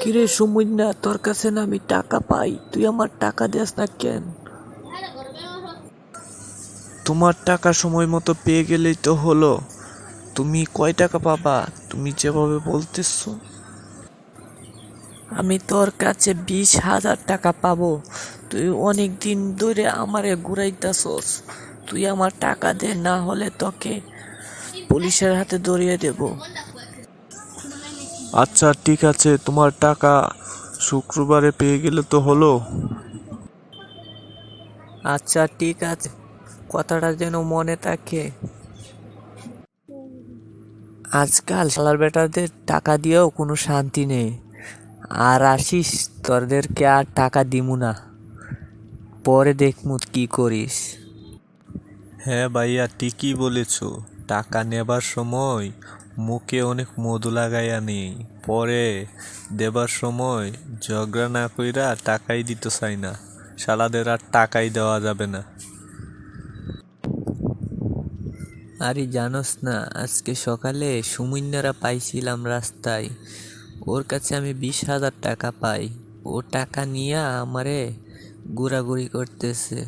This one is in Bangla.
কিরে সুমুন্না তোর কাছে না আমি টাকা পাই? তুই আমার টাকা দেস না কেন? তোমার টাকা সময় মতো পেয়ে গেলেই তো হলো। তুমি কয় টাকা পাবা? তুমি যেভাবে বলতেছো। আমি তোর কাছে বিশ হাজার টাকা পাবো। তুই অনেক দিন ধরে আমারে ঘুরাইতাছস। তুই আমার টাকা দে না হলে তোকে পুলিশের হাতে ধরিয়ে দেব। আচ্ছা ঠিক আছে তোমার টাকা শুক্রবারে পেয়ে গেলে তো হলো। আচ্ছা ঠিক আছে কথাটা যেন মনে থাকে। আজকাল শালার বেটাদের টাকা দিয়েও কোনো শান্তি নেই। আর আসিস তোদেরকে আর টাকা দিমু না। পরে দেখমু কি করিস। হ্যাঁ ভাইয়া ঠিকই বলেছ। টাকা নেবার সময় মুখে অনেক মধু লাগাইয়া নেই পরে দেবার সময় ঝগড়া না কইরা টাকাই দিতে চাই না। শালাদের আর টাকাই দেওয়া যাবে না। আরে জানোস না, আজকে সকালে সুমিন্নারা পাইছিলাম রাস্তায়। ওর কাছে আমি বিশ হাজার টাকা পাই। ও টাকা নিয়ে আমারে ঘোরাঘুরি করতেছে।